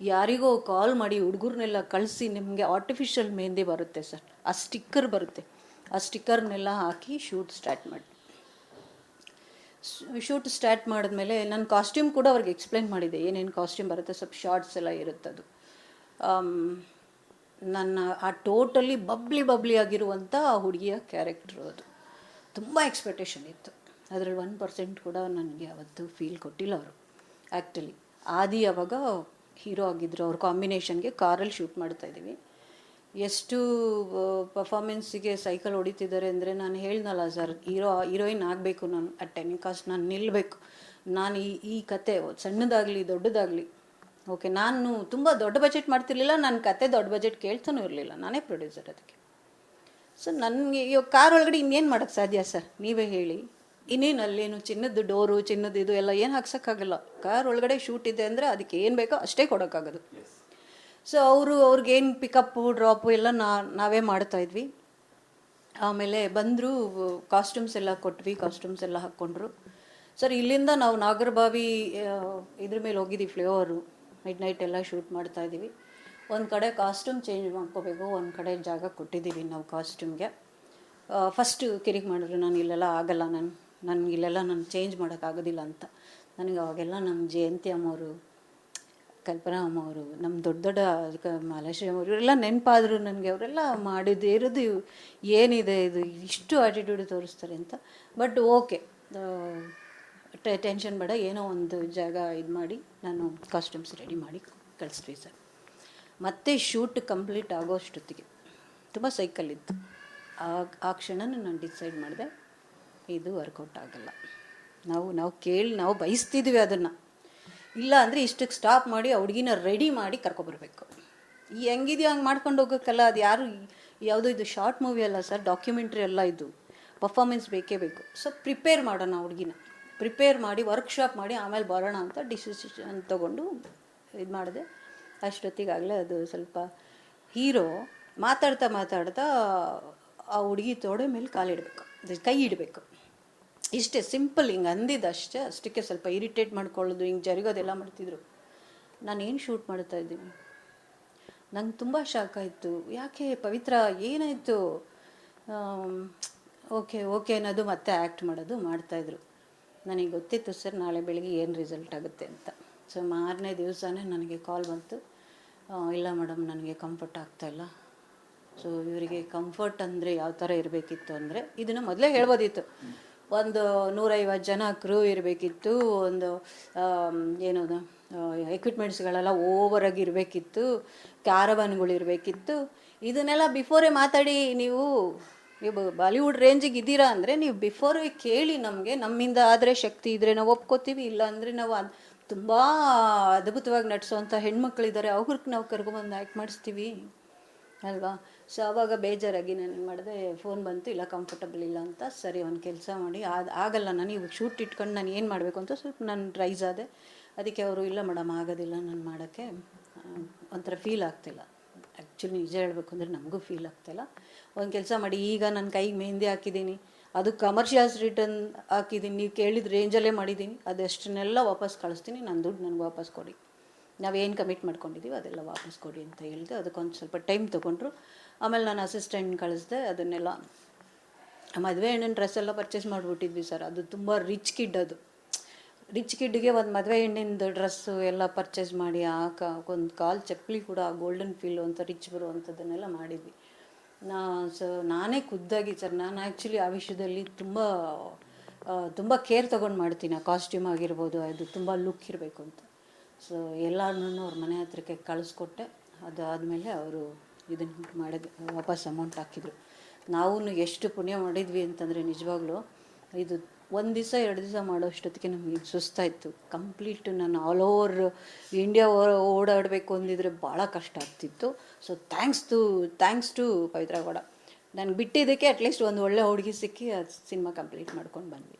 ಯಾರಿಗೋ ಕಾಲ್ ಮಾಡಿ ಹುಡುಗರನ್ನೆಲ್ಲ ಕಳಿಸಿ ನಿಮಗೆ ಆರ್ಟಿಫಿಷಿಯಲ್ ಮೆಹಂದಿ ಬರುತ್ತೆ ಸರ್. ಆ ಸ್ಟಿಕ್ಕರ್ ಬರುತ್ತೆ. ಆ ಸ್ಟಿಕ್ಕರ್ನೆಲ್ಲ ಹಾಕಿ ಶೂಟ್ ಸ್ಟಾರ್ಟ್ ಮಾಡಿ. ಶೂಟ್ ಸ್ಟಾರ್ಟ್ ಮಾಡಿದ್ಮೇಲೆ ನನ್ನ ಕಾಸ್ಟ್ಯೂಮ್ ಕೂಡ ಅವ್ರಿಗೆ ಎಕ್ಸ್ಪ್ಲೈನ್ ಮಾಡಿದೆ. ಏನೇನು ಕಾಸ್ಟ್ಯೂಮ್ ಬರುತ್ತೆ, ಸ್ವಲ್ಪ ಶಾರ್ಟ್ಸ್ ಎಲ್ಲ ಇರುತ್ತದು ನನ್ನ ಆ ಟೋಟಲಿ ಬಬ್ಲಿ ಬಬ್ಲಿ ಆಗಿರುವಂಥ ಆ ಹುಡುಗಿಯ ಕ್ಯಾರೆಕ್ಟ್ರು ಅದು. ತುಂಬ ಎಕ್ಸ್ಪೆಕ್ಟೇಷನ್ ಇತ್ತು. ಅದರಲ್ಲಿ ಒನ್ ಪರ್ಸೆಂಟ್ ಕೂಡ ನನಗೆ ಅವತ್ತು ಫೀಲ್ ಕೊಟ್ಟಿಲ್ಲ ಅವರು. ಆ್ಯಕ್ಚುಲಿ ಆದಿ ಅವಾಗ ಹೀರೋ ಆಗಿದ್ದರು ಅವ್ರ ಕಾಂಬಿನೇಷನ್ಗೆ ಕಾರಲ್ಲಿ ಶೂಟ್ ಮಾಡ್ತಾ ಇದ್ದೀವಿ. ಎಷ್ಟು ಪರ್ಫಾರ್ಮೆನ್ಸಿಗೆ ಸೈಕಲ್ ಹೊಡಿತಿದ್ದಾರೆ ಅಂದರೆ ನಾನು ಹೇಳ್ದಲ್ಲ ಸರ್ ಹೀರೋ ಹೀರೋಯಿನ್ ಆಗಬೇಕು ನಾನು ಅಟ್ ಟೆನ್ ಕಾಸ್ಟ್ ನಾನು ನಿಲ್ಲಬೇಕು ನಾನು ಈ ಈ ಕತೆ ಸಣ್ಣದಾಗಲಿ, ದೊಡ್ಡದಾಗಲಿ ಓಕೆ ನಾನು ತುಂಬ ದೊಡ್ಡ ಬಜೆಟ್ ಮಾಡ್ತಿರ್ಲಿಲ್ಲ ನನ್ನ ಕತೆ ದೊಡ್ಡ ಬಜೆಟ್ ಕೇಳ್ತಾನೂ ಇರಲಿಲ್ಲ. ನಾನೇ ಪ್ರೊಡ್ಯೂಸರ್ ಅದಕ್ಕೆ. ಸೊ ನನಗೆ, ಇವಾಗ ಕಾರ್ ಒಳಗಡೆ ಇನ್ನೇನು ಮಾಡೋಕ್ಕೆ ಸಾಧ್ಯ ಸರ್ ನೀವೇ ಹೇಳಿ. ಇನ್ನೇನು ಅಲ್ಲೇನು ಚಿನ್ನದ ಡೋರು ಚಿನ್ನದ ಇದು ಎಲ್ಲ ಏನು ಹಾಕ್ಸೋಕ್ಕಾಗಲ್ಲ. ಕಾರ್ ಒಳಗಡೆ ಶೂಟ್ ಇದೆ ಅಂದರೆ ಅದಕ್ಕೆ ಏನು ಬೇಕೋ ಅಷ್ಟೇ ಕೊಡೋಕ್ಕಾಗೋದು. ಸೊ ಅವರು ಅವ್ರಿಗೇನು ಪಿಕಪ್ಪು ಡ್ರಾಪು ಎಲ್ಲ ನಾ ನಾವೇ ಮಾಡ್ತಾ ಇದ್ವಿ. ಆಮೇಲೆ ಬಂದರು ಕಾಸ್ಟ್ಯೂಮ್ಸ್ ಎಲ್ಲ ಕೊಟ್ವಿ ಕಾಸ್ಟ್ಯೂಮ್ಸ್ ಎಲ್ಲ ಹಾಕ್ಕೊಂಡ್ರು. ಸರ್ ಇಲ್ಲಿಂದ ನಾವು ನಾಗರಬಾವಿ ಇದ್ರ ಮೇಲೆ ಹೋಗಿದ್ದೀವಿ ಫ್ಲೇವರು ಮಿಡ್ ನೈಟ್ ಎಲ್ಲ ಶೂಟ್ ಮಾಡ್ತಾ ಇದ್ದೀವಿ. ಒಂದು ಕಡೆ ಕಾಸ್ಟ್ಯೂಮ್ ಚೇಂಜ್ ಮಾಡ್ಕೋಬೇಕು ಒಂದು ಕಡೆ ಜಾಗ ಕೊಟ್ಟಿದ್ದೀವಿ ನಾವು ಕಾಸ್ಟ್ಯೂಮ್ಗೆ ಫಸ್ಟು ಕಿರಿಕ್ ಮಾಡಿದ್ರು ನಾನು ಇಲ್ಲೆಲ್ಲ ಆಗಲ್ಲ ನಾನು. ನನಗೆ ಇಲ್ಲೆಲ್ಲ ನಾನು ಚೇಂಜ್ ಮಾಡೋಕ್ಕಾಗೋದಿಲ್ಲ ಅಂತ. ನನಗೆ ಅವಾಗೆಲ್ಲ ನಮ್ಮ ಜಯಂತಿ ಅಮ್ಮವರು ಕಲ್ಪನಾ ಅಮ್ಮ ಅವರು ನಮ್ಮ ದೊಡ್ಡ ದೊಡ್ಡ ಮಹಾಲಕ್ಷ್ಮಿ ಅವರು ಇವರೆಲ್ಲ ನೆನಪಾದರು ನನಗೆ. ಅವರೆಲ್ಲ ಮಾಡಿದ್ದು ಇರೋದು ಏನಿದೆ ಇದು, ಇಷ್ಟು ಆಟಿಟ್ಯೂಡ್ ತೋರಿಸ್ತಾರೆ ಅಂತ. ಬಟ್ ಓಕೆ ಟೆನ್ಷನ್ ಬೇಡ. ಏನೋ ಒಂದು ಜಾಗ ಇದು ಮಾಡಿ, ನಾನು ಕಾಸ್ಟ್ಯೂಮ್ಸ್ ರೆಡಿ ಮಾಡಿ ಕಳಿಸ್ತೀವಿ ಸರ್. ಮತ್ತೆ ಶೂಟ್ ಕಂಪ್ಲೀಟ್ ಆಗೋಷ್ಟೊತ್ತಿಗೆ. ತುಂಬ ಸೈಕಲ್ ಇತ್ತು. ಆ ಆ ಕ್ಷಣ ನಾನು ಡಿಸೈಡ್ ಮಾಡಿದೆ. ಇದು ವರ್ಕೌಟ್ ಆಗಲ್ಲ. ನಾವು ನಾವು ಕೇಳಿ, ನಾವು ಬಯಸ್ತಿದ್ವಿ ಅದನ್ನು. ಇಲ್ಲ ಅಂದರೆ ಇಷ್ಟಕ್ಕೆ ಸ್ಟಾಪ್ ಮಾಡಿ ಆ ಹುಡುಗಿನ ರೆಡಿ ಮಾಡಿ ಕರ್ಕೊಬರ್ಬೇಕು. ಈ ಹೆಂಗಿದೆಯೋ ಹಂಗೆ ಮಾಡ್ಕೊಂಡು ಹೋಗೋಕ್ಕಲ್ಲ ಅದು ಯಾರು ಯಾವುದೋ ಇದು ಶಾರ್ಟ್ ಮೂವಿ ಅಲ್ಲ ಸರ್ ಡಾಕ್ಯುಮೆಂಟ್ರಿ ಎಲ್ಲ ಇದು. ಪರ್ಫಾರ್ಮೆನ್ಸ್ ಬೇಕೇ ಬೇಕು. ಸೊ ಪ್ರಿಪೇರ್ ಮಾಡೋಣ ಹುಡುಗಿನ. ಪ್ರಿಪೇರ್ ಮಾಡಿ ವರ್ಕ್ಶಾಪ್ ಮಾಡಿ, ಆಮೇಲೆ ಬರೋಣ ಅಂತ ಡಿಸಿಷನ್ ತೊಗೊಂಡು ಇದು ಮಾಡಿದೆ. ಅಷ್ಟೊತ್ತಿಗಾಗಲೇ ಅದು ಸ್ವಲ್ಪ ಹೀರೋ ಮಾತಾಡ್ತಾ ಮಾತಾಡ್ತಾ ಆ ಹುಡುಗಿ ತೊಡೆ ಮೇಲೆ ಕಾಲಿಡಬೇಕು. ಕೈ ಇಡಬೇಕು. ಇಷ್ಟೇ, ಸಿಂಪಲ್ ಹಿಂಗೆ ಅಂದಿದ್ದು ಅಷ್ಟೇ. ಅಷ್ಟಕ್ಕೆ ಸ್ವಲ್ಪ ಇರಿಟೇಟ್ ಮಾಡ್ಕೊಳ್ಳೋದು, ಹಿಂಗೆ ಜರಿಗೋದೆಲ್ಲ ಮಾಡ್ತಿದ್ರು. ನಾನು ಏನು ಶೂಟ್ ಮಾಡ್ತಾ ಇದ್ದೀನಿ? ನಂಗೆ ತುಂಬ ಶಾಕ್ ಆಯಿತು. ಯಾಕೆ ಪವಿತ್ರ, ಏನಾಯಿತು? ಓಕೆ ಓಕೆ ಅನ್ನೋದು ಮತ್ತೆ ಆ್ಯಕ್ಟ್ ಮಾಡೋದು ಮಾಡ್ತಾಯಿದ್ರು ನನಗೆ ಗೊತ್ತಿತ್ತು, ಸರ್, ನಾಳೆ ಬೆಳಿಗ್ಗೆ ಏನು ರಿಸಲ್ಟ್ ಆಗುತ್ತೆ ಅಂತ. ಸೊ, ಮಾರನೇ ದಿವಸನೇ ನನಗೆ ಕಾಲ್ ಬಂತು. ಇಲ್ಲ ಮೇಡಮ್, ನನಗೆ ಕಂಫರ್ಟ್ ಆಗ್ತಾಯಿಲ್ಲ ಸೊ, ಇವರಿಗೆ ಕಂಫರ್ಟ್ ಅಂದರೆ ಯಾವ ಥರ ಇರಬೇಕಿತ್ತು ಅಂದರೆ, ಇದನ್ನು ಮೊದಲೇ ಹೇಳ್ಬೋದಿತ್ತು. ಒಂದು ನೂರೈವತ್ತು ಜನ ಕ್ರೂ ಇರಬೇಕಿತ್ತು, ಒಂದು ಏನು ಎಕ್ವಿಪ್ಮೆಂಟ್ಸ್ಗಳೆಲ್ಲ ಓವರಾಗಿ ಇರಬೇಕಿತ್ತು ಕ್ಯಾರವನ್ಗಳು ಇರಬೇಕಿತ್ತು. ಇದನ್ನೆಲ್ಲ ಬಿಫೋರೇ ಮಾತಾಡಿ ನೀವು ನೀವು ಬಾಲಿವುಡ್ ರೇಂಜಿಗೆ ಇದ್ದೀರಾ ಅಂದರೆ ನೀವು ಬಿಫೋರೇ ಕೇಳಿ ನಮಗೆ, ನಮ್ಮಿಂದ ಆದರೆ ಶಕ್ತಿ ಇದ್ದರೆ ನಾವು ಒಪ್ಕೋತೀವಿ ಇಲ್ಲ ಅಂದರೆ ನಾವು ಅದು ತುಂಬ ಅದ್ಭುತವಾಗಿ ನಟಿಸೋವಂಥ ಹೆಣ್ಮಕ್ಳಿದ್ದಾರೆ, ಅವ್ರಿಗೆ ನಾವು ಕರ್ಕೊಂಬಂದು ಆ್ಯಕ್ಟ್ ಮಾಡಿಸ್ತೀವಿ. ಅಲ್ವಾ? ಸೊ ಅವಾಗ ಬೇಜಾರಾಗಿ ನಾನು ಮಾಡಿದೆ ಫೋನ್ ಬಂತು, ಇಲ್ಲ ಕಂಫರ್ಟಬಲ್ ಇಲ್ಲ ಅಂತ ಸರಿ ಒಂದು ಕೆಲಸ ಮಾಡಿ ಅದು ಆಗಲ್ಲ ನಾನು ಇವಾಗ ಶೂಟ್ ಇಟ್ಕೊಂಡು ನಾನು ಏನು ಮಾಡಬೇಕು ಅಂತ ಸ್ವಲ್ಪ ನಾನು ರೈಸ್ ಆದೆ. ಅದಕ್ಕೆ ಅವರು, ಇಲ್ಲ ಮೇಡಮ್ ಆಗೋದಿಲ್ಲ ನಾನು ಮಾಡೋಕ್ಕೆ ಒಂಥರ ಫೀಲ್ ಆಗ್ತಿಲ್ಲ. ಆ್ಯಕ್ಚುಲಿ ನಿಜ ಹೇಳಬೇಕು ಅಂದರೆ ನಮಗೂ ಫೀಲ್ ಆಗ್ತಿಲ್ಲ. ಒಂದು ಕೆಲಸ ಮಾಡಿ, ಈಗ ನನ್ನ ಕೈಗೆ ಮೆಹಂದಿ ಹಾಕಿದ್ದೀನಿ ಅದು ಕಮರ್ಷಿಯಲ್ಸ್ ರಿಟರ್ನ್ ಹಾಕಿದ್ದೀನಿ ನೀವು ಕೇಳಿದ ರೇಂಜಲ್ಲೇ ಮಾಡಿದ್ದೀನಿ ಅದಷ್ಟನ್ನೆಲ್ಲ ವಾಪಸ್ ಕಳಿಸ್ತೀನಿ ನನ್ನ ದುಡ್ಡು ನನಗೆ ವಾಪಸ್ ಕೊಡಿ. ನಾವೇನು ಕಮಿಟ್ ಮಾಡ್ಕೊಂಡಿದ್ದೀವಿ ಅದೆಲ್ಲ ವಾಪಸ್ ಕೊಡಿ ಅಂತ ಹೇಳಿದೆ, ಅದಕ್ಕೊಂದು ಸ್ವಲ್ಪ ಟೈಮ್ ತೊಗೊಂಡ್ರು. ಆಮೇಲೆ ನಾನು ಅಸಿಸ್ಟೆಂಟ್ ಕಳಿಸ್ದೆ, ಅದನ್ನೆಲ್ಲ ಮದುವೆ ಹೆಣ್ಣಿನ ಡ್ರೆಸ್ ಎಲ್ಲ ಪರ್ಚೇಸ್ ಮಾಡಿಬಿಟ್ಟಿದ್ವಿ ಸರ್. ಅದು ತುಂಬ ರಿಚ್ ಕಿಡ್ ಅದು. ರಿಚ್ ಕಿಡ್ಗೆ ಒಂದು ಮದುವೆ ಹೆಣ್ಣಿಂದು ಡ್ರೆಸ್ಸು ಎಲ್ಲ ಪರ್ಚೇಸ್ ಮಾಡಿ ಆಕ ಒಂದು ಕಾಲು ಚಪ್ಪಲಿ ಕೂಡ ಗೋಲ್ಡನ್ ಫೀಲ್ ಅಂತ ರಿಚ್ ಬರುವಂಥದ್ದನ್ನೆಲ್ಲ ಮಾಡಿದ್ವಿ. ನಾ ಸೊ, ನಾನೇ ಖುದ್ದಾಗಿ ಸರ್, ನಾನು ಆ್ಯಕ್ಚುಲಿ ಆ ವಿಷಯದಲ್ಲಿ ತುಂಬ ತುಂಬ ಕೇರ್ ತೊಗೊಂಡು ಮಾಡ್ತೀನಿ. ಆ ಕಾಸ್ಟ್ಯೂಮ್ ಆಗಿರ್ಬೋದು, ಅದು ತುಂಬ ಲುಕ್ ಇರಬೇಕು ಅಂತ. ಸೊ ಎಲ್ಲರನ್ನೂ ಅವ್ರ ಮನೆ ಹತ್ರಕ್ಕೆ ಕಳಿಸ್ಕೊಟ್ಟೆ. ಅದಾದಮೇಲೆ ಅವರು ಇದನ್ನು ಮಾಡಿದ, ವಾಪಸ್ ಅಮೌಂಟ್ ಹಾಕಿದರು. ನಾವು ಎಷ್ಟು ಪುಣ್ಯ ಮಾಡಿದ್ವಿ ಅಂತಂದರೆ ನಿಜವಾಗ್ಲೂ ಇದು ಒಂದು ದಿವಸ, ಎರಡು ದಿವಸ ಮಾಡೋಷ್ಟೊತ್ತಿಗೆ ನಮಗೆ ಸುಸ್ತಾಯಿತು. ಕಂಪ್ಲೀಟ್ ನಾನು ಆಲ್ ಓವರ್ ಇಂಡಿಯಾ ಓಡಾಡಬೇಕು ಅಂದಿದ್ರೆ ಭಾಳ ಕಷ್ಟ ಆಗ್ತಿತ್ತು. So thanks to thanks to Pavithra Gowda. ನನಗೆ ಬಿಟ್ಟಿದ್ದಕ್ಕೆ ಅಟ್ಲೀಸ್ಟ್ ಒಂದು ಒಳ್ಳೆ ಹುಡುಗಿ ಸಿಕ್ಕಿ ಅದು ಸಿನಿಮಾ ಕಂಪ್ಲೀಟ್ ಮಾಡ್ಕೊಂಡು ಬಂದ್ವಿ.